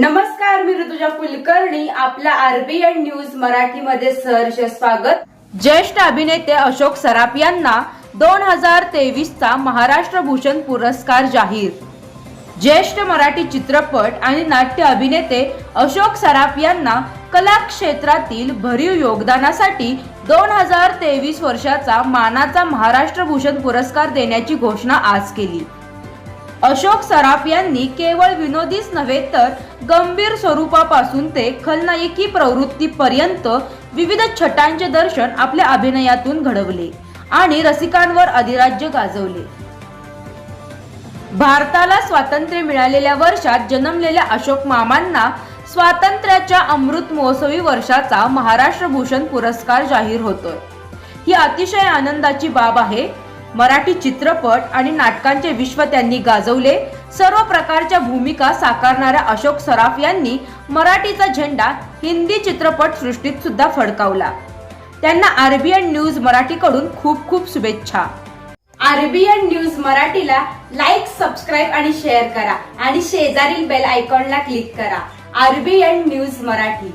नमस्कार मी ऋतुजा कुलकर्णी. आपल्या RBN news मराठीमध्ये सहर्ष स्वागत. ज्येष्ठ अभिनेते अशोक सराफ यांना दोन हजार तेवीसचा महाराष्ट्र भूषण पुरस्कार जाहीर. ज्येष्ठ मराठी चित्रपट आणि नाट्य अभिनेते अशोक सराफ यांना कला क्षेत्रातील भरीव योगदानासाठी दोन हजार तेवीस वर्षाचा मानाचा महाराष्ट्र भूषण पुरस्कार देण्याची घोषणा आज केली. अशोक सराफ यांनी केवळ विनोदीच नव्हे तर गंभीर स्वरूपापासून ते खलनायकी प्रवृत्तीपर्यंत विविध छटांचे दर्शन आपल्या अभिनयातून घडवले आणि रसिकांवर अधिराज्य गाजवले. भारताला स्वातंत्र्य मिळालेल्या वर्षात जन्मलेल्या अशोक मामांना स्वातंत्र्याच्या अमृत महोत्सवी वर्षाचा महाराष्ट्र भूषण पुरस्कार जाहीर होतोय. ही अतिशय आनंदाची बाब आहे. मराठी चित्रपट आणि नाटकांचे विश्व त्यांनी गाजवले. सर्व प्रकारच्या भूमिका साकारणाऱ्या अशोक सराफ यांनी मराठीचा झेंडा हिंदी चित्रपट सृष्टीत सुद्धा फडकावला. त्यांना आरबीएन न्यूज मराठीकडून खूप खूप शुभेच्छा. आरबीएन न्यूज मराठीला लाईक सबस्क्राईब आणि शेअर करा आणि शेजारील बेल आयकॉनला क्लिक करा. RBN news Marathi.